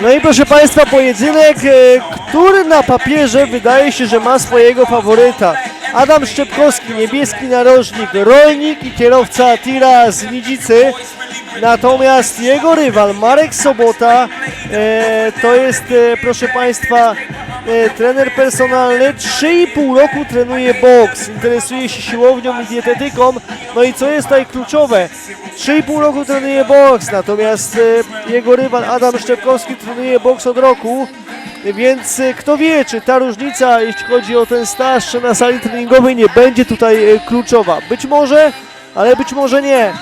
No i proszę Państwa, pojedynek, e, który na papierze wydaje się, że ma swojego faworyta. Adam Szczepkowski, niebieski narożnik, rolnik i kierowca tira z Nidzicy. Natomiast jego rywal Marek Sobota e, to jest, e, proszę Państwa, e, trener personalny. 3,5 roku trenuje boks, interesuje się siłownią i dietetyką. No i co jest tutaj kluczowe? 3,5 roku trenuje boks, natomiast e, jego rywal Adam Szczepkowski trenuje boks od roku. Więc e, kto wie, czy ta różnica, jeśli chodzi o ten staż na sali treningowej, nie będzie tutaj e, kluczowa. Być może, ale być może nie.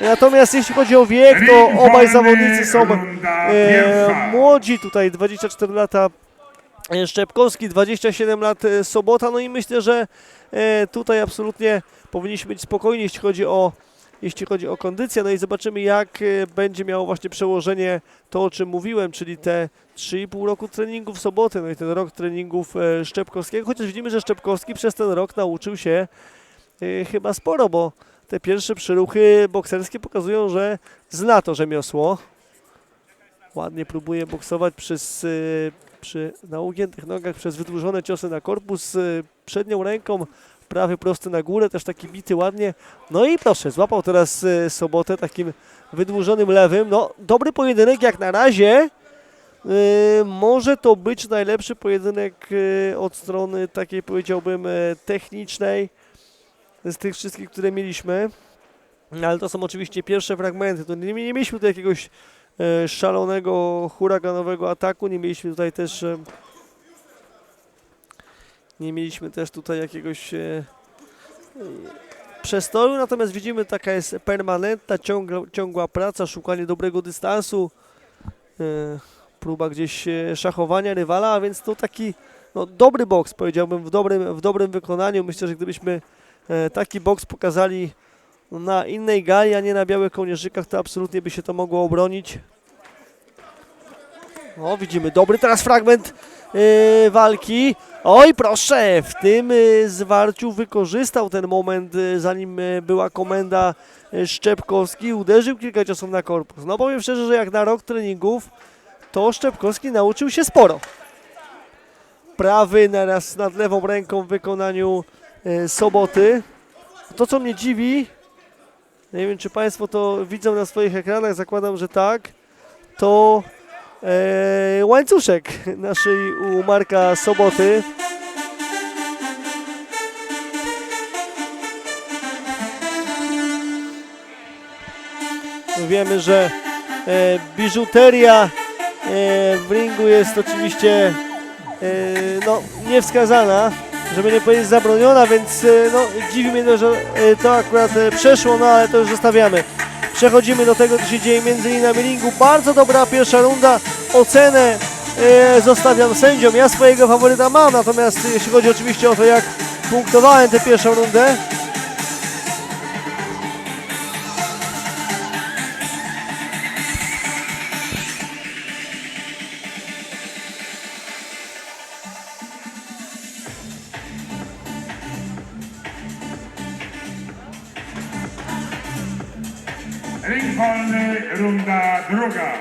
Natomiast jeśli chodzi o wiek, to obaj zawodnicy są e, młodzi, tutaj 24 lata Szczepkowski, 27 lat e, Sobota, no i myślę, że e, tutaj absolutnie powinniśmy być spokojni, jeśli chodzi o jeśli chodzi o kondycję, no i zobaczymy jak e, będzie miało właśnie przełożenie to, o czym mówiłem, czyli te 3,5 roku treningów soboty, no i ten rok treningów e, Szczepkowskiego, chociaż widzimy, że Szczepkowski przez ten rok nauczył się e, chyba sporo, bo te pierwsze przyruchy bokserskie pokazują, że zna to rzemiosło. Ładnie próbuje boksować przez, przy na ugiętych nogach przez wydłużone ciosy na korpus, y, przednią ręką, prawy prosty na górę, też taki bity ładnie. No i proszę, złapał teraz y, sobotę takim wydłużonym lewym. No, dobry pojedynek jak na razie. Y, może to być najlepszy pojedynek od strony takiej powiedziałbym technicznej z tych wszystkich, które mieliśmy. Ale to są oczywiście pierwsze fragmenty. To nie, nie mieliśmy tu jakiegoś szalonego, huraganowego ataku. Nie mieliśmy tutaj też. E, nie mieliśmy też tutaj jakiegoś e, e, przestoju, natomiast widzimy, taka jest permanentna, ciągła, ciągła praca, szukanie dobrego dystansu, e, próba gdzieś e, szachowania rywala, a więc to taki no, dobry boks, powiedziałbym, w dobrym, w dobrym wykonaniu. Myślę, że gdybyśmy e, taki boks pokazali na innej gali, a nie na białych kołnierzykach, to absolutnie by się to mogło obronić. O, widzimy dobry teraz fragment yy, walki. Oj, proszę, w tym yy, zwarciu wykorzystał ten moment, yy, zanim yy, była komenda Szczepkowski, uderzył kilka ciosów na korpus. No powiem szczerze, że jak na rok treningów, to Szczepkowski nauczył się sporo. Prawy naraz nad lewą ręką w wykonaniu Soboty. To, co mnie dziwi, nie wiem, czy Państwo to widzą na swoich ekranach, zakładam, że tak. To e, łańcuszek naszej u Marka Soboty. Wiemy, że e, biżuteria e, w ringu jest oczywiście e, no, niewskazana, żeby nie powiedzieć zabroniona, więc e, no, dziwi mnie to, że e, to akurat e, przeszło, no ale to już zostawiamy. Przechodzimy do tego, co się dzieje między linami ringu. Bardzo dobra pierwsza runda. Ocenę e, zostawiam sędziom. Ja swojego faworyta mam, natomiast jeśli chodzi oczywiście o to, jak punktowałem tę pierwszą rundę, Ring wolny, runda druga.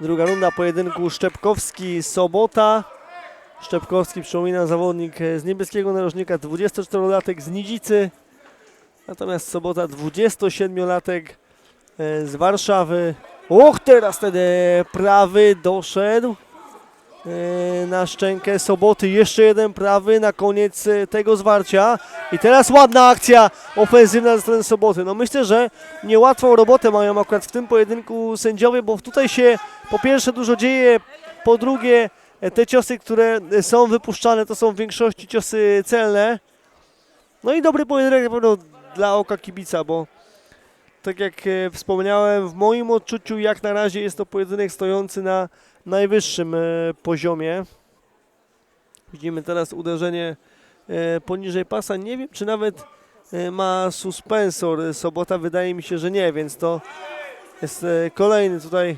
Druga runda pojedynku Szczepkowski-Sobota. Szczepkowski, przypominam, zawodnik z niebieskiego narożnika, 24-latek z Nidzicy. Natomiast Sobota, 27-latek e, z Warszawy. Och, teraz e, prawy doszedł na szczękę Soboty. Jeszcze jeden prawy na koniec e, tego zwarcia. I teraz ładna akcja ofensywna ze strony Soboty. No myślę, że niełatwą robotę mają akurat w tym pojedynku sędziowie, bo tutaj się po pierwsze dużo dzieje, po drugie e, te ciosy, które e, są wypuszczane, to są w większości ciosy celne. No i dobry pojedynek na pewno dla oka kibica, bo tak jak e, wspomniałem, w moim odczuciu jak na razie jest to pojedynek stojący na najwyższym e, poziomie. Widzimy teraz uderzenie e, poniżej pasa. Nie wiem, czy nawet e, ma suspensor. Sobota wydaje mi się, że nie, więc to jest kolejny tutaj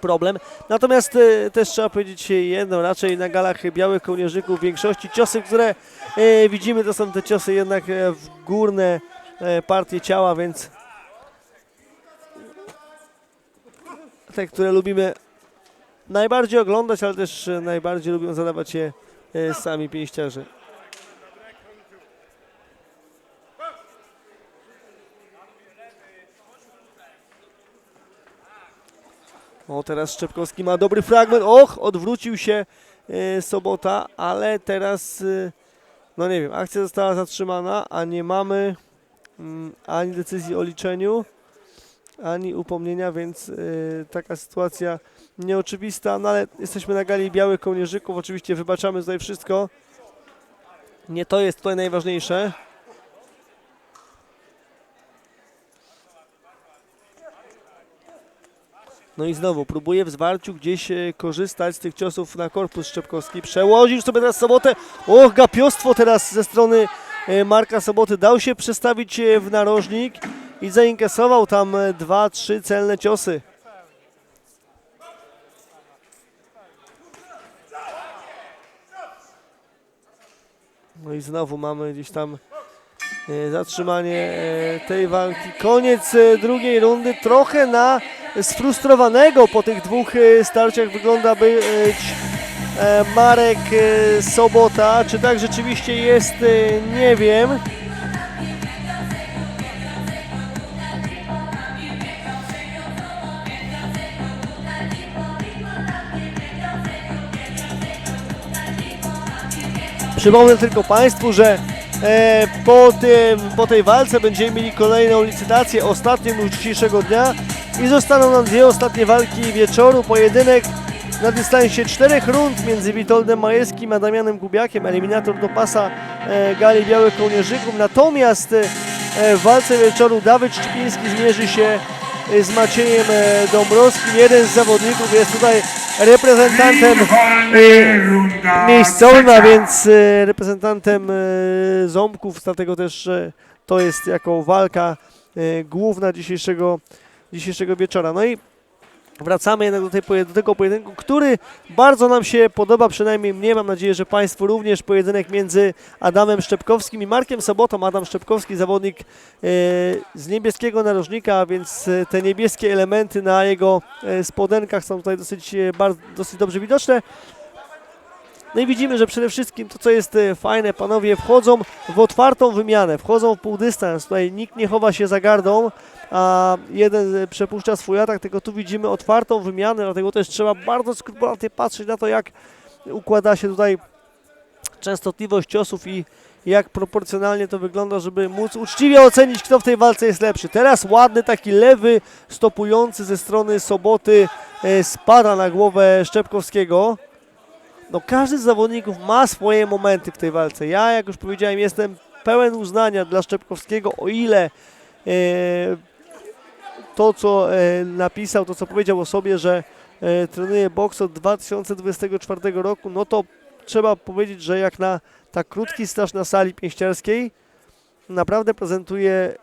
problem. Natomiast też trzeba powiedzieć jedno, raczej na galach białych kołnierzyków w większości ciosy, które widzimy, to są te ciosy jednak w górne partie ciała, więc te, które lubimy najbardziej oglądać, ale też e, najbardziej lubią zadawać je e, sami pięściarze. O, teraz Szczepkowski ma dobry fragment. Och, odwrócił się e, Sobota, ale teraz, e, no nie wiem, akcja została zatrzymana, a nie mamy mm, ani decyzji o liczeniu, ani upomnienia, więc e, taka sytuacja nieoczywista, no ale jesteśmy na gali białych kołnierzyków, oczywiście wybaczamy tutaj wszystko. Nie to jest tutaj najważniejsze. No i znowu próbuje w zwarciu gdzieś e, korzystać z tych ciosów na korpus Szczepkowski. Przełożył sobie teraz Sobotę. Och, gapiostwo teraz ze strony e, Marka Soboty. Dał się przestawić e, w narożnik i zainkasował tam e, dwa, trzy celne ciosy. No i znowu mamy gdzieś tam e, zatrzymanie e, tej walki. Koniec drugiej rundy. Trochę na sfrustrowanego po tych dwóch starciach wygląda być Marek Sobota. Czy tak rzeczywiście jest, nie wiem. Przypomnę tylko Państwu, że e, po, tym, po tej walce będziemy mieli kolejną licytację, ostatnią już dzisiejszego dnia i zostaną nam dwie ostatnie walki wieczoru. Pojedynek na dystansie czterech rund między Witoldem Majewskim a Damianem Gubiakiem, eliminator do pasa e, gali Białych Kołnierzyków. Natomiast e, w walce wieczoru Dawid Szczypiński zmierzy się e, z Maciejem e, Dąbrowskim. Jeden z zawodników jest tutaj reprezentantem runda miejscowym, a więc e, reprezentantem e, Ząbków, dlatego też to jest jako walka główna dzisiejszego, dzisiejszego wieczora. No i wracamy jednak do, tej, do tego pojedynku, który bardzo nam się podoba, przynajmniej mnie, mam nadzieję, że Państwu również, pojedynek między Adamem Szczepkowskim i Markiem Sobotą. Adam Szczepkowski, zawodnik e, z niebieskiego narożnika, więc e, te niebieskie elementy na jego e, spodenkach są tutaj dosyć, e, bardzo, dosyć dobrze widoczne. No i widzimy, że przede wszystkim to, co jest e, fajne, panowie wchodzą w otwartą wymianę, wchodzą w półdystans. Tutaj nikt nie chowa się za gardą, a jeden e, przepuszcza swój atak, tylko tu widzimy otwartą wymianę, dlatego też trzeba bardzo skrupulatnie patrzeć na to, jak układa się tutaj częstotliwość ciosów i jak proporcjonalnie to wygląda, żeby móc uczciwie ocenić, kto w tej walce jest lepszy. Teraz ładny taki lewy stopujący ze strony Soboty e, spada na głowę Szczepkowskiego no każdy z zawodników ma swoje momenty w tej walce. Ja, jak już powiedziałem, jestem pełen uznania dla Szczepkowskiego, o ile e, to, co e, napisał, to, co powiedział o sobie, że e, trenuje boks od 2024 roku, no to trzeba powiedzieć, że jak na tak krótki staż na sali pięściarskiej, naprawdę prezentuje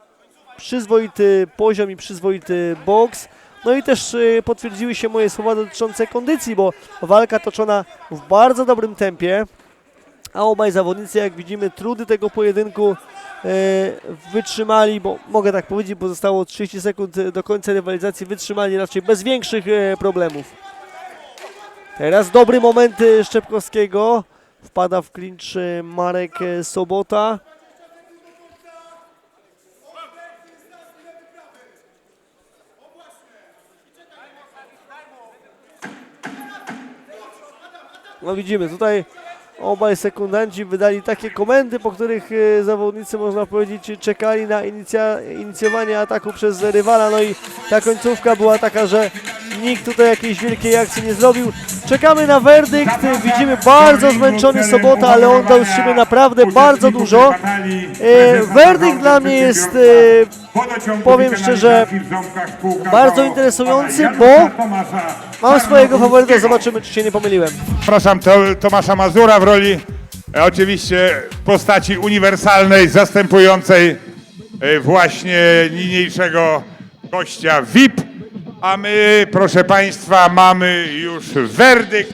przyzwoity poziom i przyzwoity boks. No i też e, potwierdziły się moje słowa dotyczące kondycji, bo walka toczona w bardzo dobrym tempie, a obaj zawodnicy, jak widzimy, trudy tego pojedynku e, wytrzymali, bo mogę tak powiedzieć, bo zostało 30 sekund e, do końca rywalizacji, wytrzymali raczej bez większych problemów. Teraz dobry moment Szczepkowskiego, wpada w klincz Marek Sobota. No widzimy, tutaj obaj sekundanci wydali takie komendy, po których e, zawodnicy, można powiedzieć, czekali na inicja, inicjowanie ataku przez rywala. No i ta końcówka była taka, że nikt tutaj jakiejś wielkiej akcji nie zrobił. Czekamy na werdykt. Widzimy bardzo zmęczony Sobota, ale on dał z siebie naprawdę bardzo dużo. E, werdykt dla mnie jest e, powiem szczerze, bardzo interesujący, bo mam swojego faworyta. Zobaczymy, czy się nie pomyliłem. Zapraszam to, Tomasza Mazura w roli e, oczywiście postaci uniwersalnej, zastępującej właśnie niniejszego gościa VIP. A my, proszę Państwa, mamy już werdykt.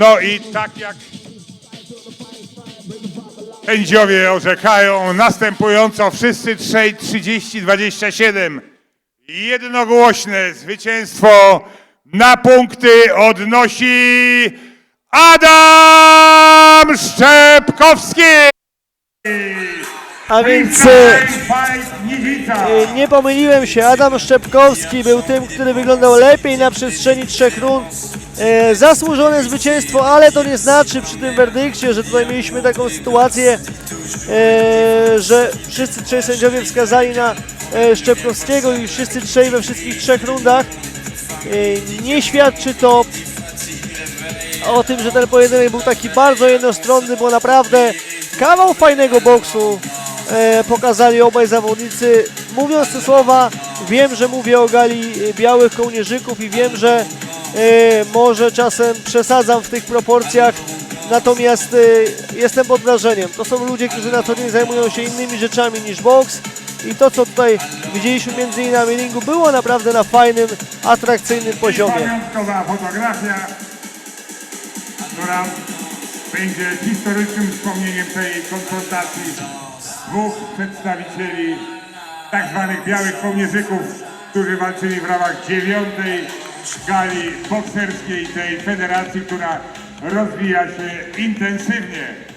No i tak jak Sędziowie orzekają następująco wszyscy trzej 30-27. Jednogłośne zwycięstwo na punkty odnosi Adam Szczepkowski. A więc... e. E, Nie pomyliłem się, Adam Szczepkowski był tym, który wyglądał lepiej na przestrzeni trzech rund. E, zasłużone zwycięstwo, ale to nie znaczy przy tym werdykcie, że tutaj mieliśmy taką sytuację, że wszyscy trzej sędziowie wskazali na Szczepkowskiego i wszyscy trzej we wszystkich trzech rundach. Nie świadczy to o tym, że ten pojedynek był taki bardzo jednostronny, bo naprawdę kawał fajnego boksu pokazali obaj zawodnicy. Mówiąc te słowa, wiem, że mówię o gali e, białych kołnierzyków i wiem, że e, może czasem przesadzam w tych proporcjach, natomiast e, jestem pod wrażeniem. To są ludzie, którzy na co dzień zajmują się innymi rzeczami niż boks i to, co tutaj widzieliśmy między innymi ringu, było naprawdę na fajnym, atrakcyjnym poziomie. Fotografia, która będzie historycznym wspomnieniem tej konfrontacji dwóch przedstawicieli tak zwanych białych kołnierzyków, którzy walczyli w ramach dziewiątej gali bokserskiej tej federacji, która rozwija się intensywnie.